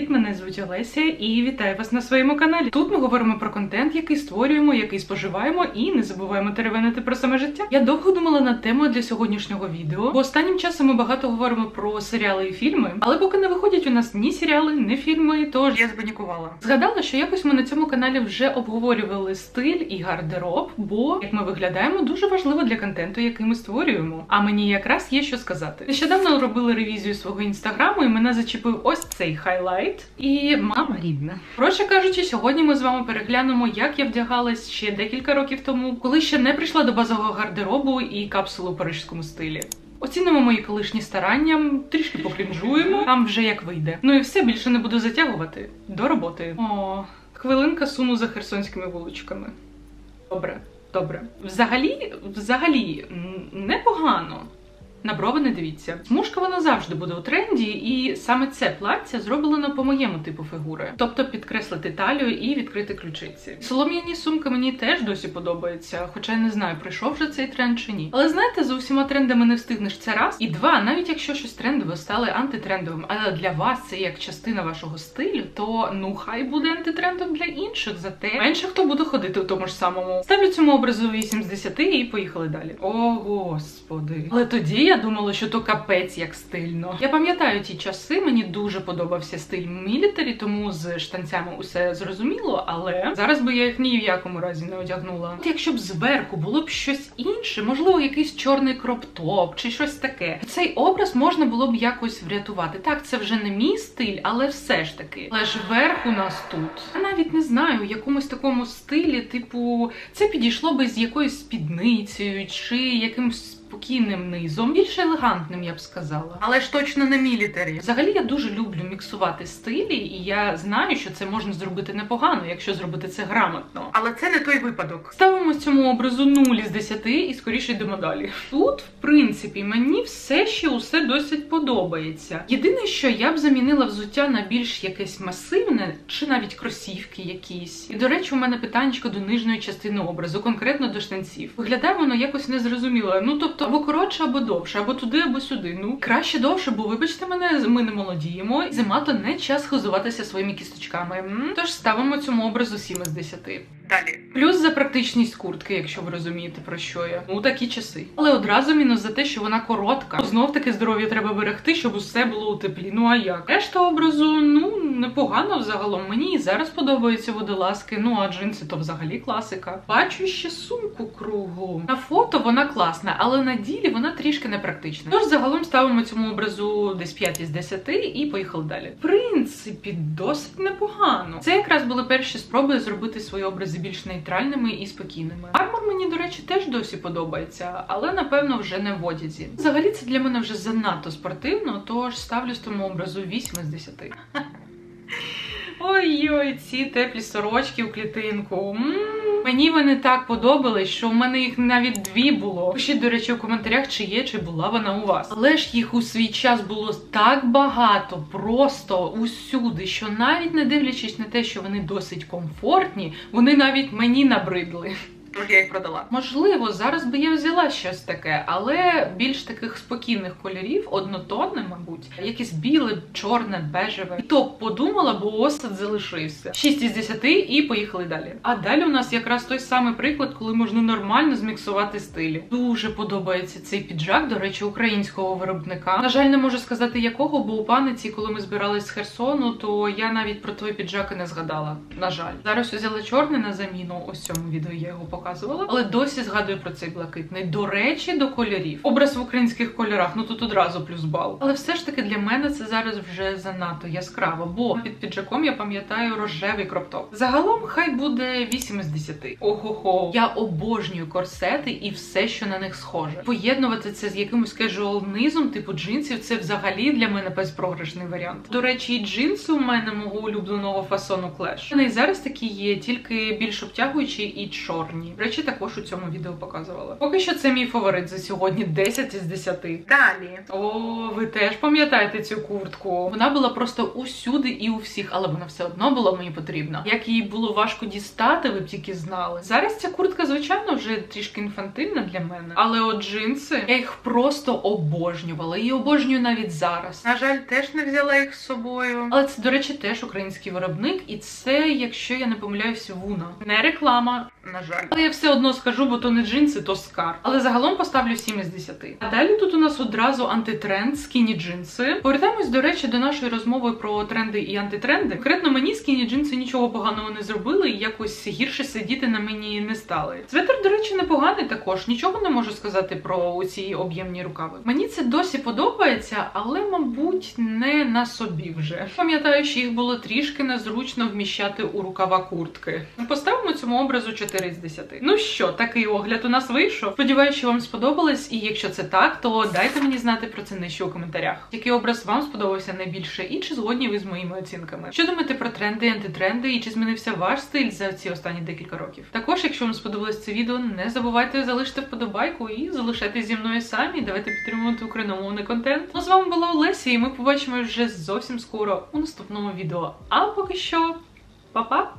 treatment Мене звуть Олеся і вітаю вас на своєму каналі. Тут ми говоримо про контент, який створюємо, який споживаємо, і не забуваємо теревенити про саме життя. Я довго думала над темою для сьогоднішнього відео, бо останнім часом ми багато говоримо про серіали і фільми, але поки не виходять у нас ні серіали, ні фільми, тож я збанікувала. Згадала, що якось ми на цьому каналі вже обговорювали стиль і гардероб, бо як ми виглядаємо, дуже важливо для контенту, який ми створюємо. А мені якраз є що сказати. Нещодавно робили ревізію свого інстаграму, і мене зачепив ось цей хайлайт. І мама рідна. Коротше кажучи, сьогодні ми з вами переглянемо, як я вдягалась ще декілька років тому, коли ще не прийшла до базового гардеробу і капсулу у парижському стилі. Оцінимо мої колишні старання, трішки покрінжуємо, там вже як вийде. Ну і все більше не буду затягувати. До роботи. О, хвилинка суну за херсонськими вуличками. Добре, добре. Взагалі, взагалі, непогано. На брови не дивіться. Смужка вона завжди буде у тренді, і саме це плаття зроблено по моєму типу фігури, тобто підкреслити талію і відкрити ключиці. Солом'яні сумки мені теж досі подобаються, хоча я не знаю, прийшов вже цей тренд чи ні. Але знаєте, за усіма трендами не встигнеш це раз. І два, навіть якщо щось трендове стало антитрендовим, але для вас це як частина вашого стилю, то ну хай буде антитрендом для інших, зате менше хто буде ходити у тому ж самому. Ставлю цьому образу 8 з 10 і поїхали далі. О господи. Але тоді я думала, що то капець як стильно. Я пам'ятаю ті часи, мені дуже подобався стиль мілітарі, тому з штанцями усе зрозуміло, але зараз би я їх ні в якому разі не одягнула. От якщо б зверху було б щось інше, можливо, якийсь чорний кроп-топ чи щось таке. Цей образ можна було б якось врятувати. Так, це вже не мій стиль, але все ж таки. Але ж верх у нас тут. Я навіть не знаю, в якомусь такому стилі, типу, це підійшло би з якоюсь спідницею чи якимсь спокійним низом, більш елегантним, я б сказала, але ж точно не мілітарі. Взагалі я дуже люблю міксувати стилі, і я знаю, що це можна зробити непогано, якщо зробити це грамотно. Але це не той випадок. Ставимо цьому образу 0 із 10 і скоріше йдемо далі. Тут, в принципі, мені все ще усе досить подобається. Єдине, що я б замінила взуття на більш якесь масивне, чи навіть кросівки якісь. І до речі, у мене питанечко до нижньої частини образу, конкретно до штанців. Виглядає воно якось незрозуміло. Ну тобто або коротше, або довше, або туди, або сюди. Ну краще довше, бо вибачте мене, ми не молодіємо. Зима то не час хизуватися своїми кісточками. Тож ставимо цьому образу 7 із 10. Далі. Плюс за практичність куртки, якщо ви розумієте про що я. Ну такі часи. Але одразу мінус за те, що вона коротка. Знов таки здоров'я треба берегти, щоб усе було у теплі. Ну а як? Решта образу, ну непогано взагалом. Мені і зараз подобаються водолазки. Ну а джинси то взагалі класика. Бачу ще сумку кругу. На фото вона класна, але на ділі вона трішки непрактична. Тож загалом ставимо цьому образу десь 5 із 10 і поїхали далі. В принципі, досить непогано. Це якраз були перші спроби зробити свої образи більш нейтральними і спокійними. Армор мені, до речі, теж досі подобається, але напевно вже не в одязі. Взагалі це для мене вже занадто спортивно, тож ставлю з тому образу 8 з 10. Ой-ой, ці теплі сорочки у клітинку. М, Мені вони так подобались, що в мене їх навіть дві було. Пишіть, до речі, в коментарях, чи є, чи була вона у вас. Але ж їх у свій час було так багато, просто усюди, що навіть не дивлячись на те, що вони досить комфортні, вони навіть мені набридли. Тож я їх продала. Можливо, зараз би я взяла щось таке, але більш таких спокійних кольорів, однотонне, мабуть, якесь біле, чорне, бежеве. І то подумала, бо осад залишився. 6 із 10 і поїхали далі. А далі у нас якраз той самий приклад, коли можна нормально зміксувати стилі. Дуже подобається цей піджак, до речі, українського виробника. На жаль, не можу сказати якого, бо у паниці, коли ми збирались з Херсону, то я навіть про той піджак і не згадала. На жаль, зараз взяла чорний на заміну. Ось цьому відео я його показувала, але досі згадую про цей блакитний. До речі, до кольорів. Образ в українських кольорах, ну тут одразу плюс бал. Але все ж таки для мене це зараз вже занадто яскраво, бо під піджаком я пам'ятаю рожевий кроптоп. Загалом хай буде 8 із 10. Ого-го, я обожнюю корсети і все, що на них схоже. Поєднувати це з якимось кежуал низом, типу джинсів, це взагалі для мене безпрограшний варіант. До речі, і джинси у мене мого улюбленого фасону Clash. Вони і зараз такі є, тільки більш обтягуючі і чорні. Ні. До Речі, також у цьому відео показувала. Поки що це мій фаворит за сьогодні 10 із 10. Далі. О, ви теж пам'ятаєте цю куртку? Вона була просто усюди і у всіх, але вона все одно була мені потрібна. Як її було важко дістати, ви б тільки знали. Зараз ця куртка, звичайно, вже трішки інфантильна для мене. Але от джинси, я їх просто обожнювала і обожнюю навіть зараз. На жаль, теж не взяла їх з собою. Але це, до речі, теж український виробник, і це, якщо я не помиляюсь, вуна. Не реклама, на жаль. Але я все одно скажу, бо то не джинси, то скар. Але загалом поставлю 7 із 10. А далі тут у нас одразу антитренд скіні джинси. Повертаємось, до речі, до нашої розмови про тренди і антитренди. Конкретно мені скіні джинси нічого поганого не зробили і якось гірше сидіти на мені не стали. Светр, до речі, непоганий також. Нічого не можу сказати про ці об'ємні рукави. Мені це досі подобається, але, мабуть, не на собі вже. Пам'ятаю, що їх було трішки незручно вміщати у рукава куртки. Поставимо цьому образу 4 з 10. Ну що, такий огляд у нас вийшов. Сподіваюся, що вам сподобалось, і якщо це так, то дайте мені знати про це нижче у коментарях. Який образ вам сподобався найбільше, і чи згодні ви з моїми оцінками? Що думаєте про тренди і антитренди, і чи змінився ваш стиль за ці останні декілька років? Також, якщо вам сподобалось це відео, не забувайте залишити вподобайку і залишайтесь зі мною самі. Давайте підтримувати україномовний контент. Ну з вами була Олеся, і ми побачимо вже зовсім скоро у наступному відео. А поки що, па-па!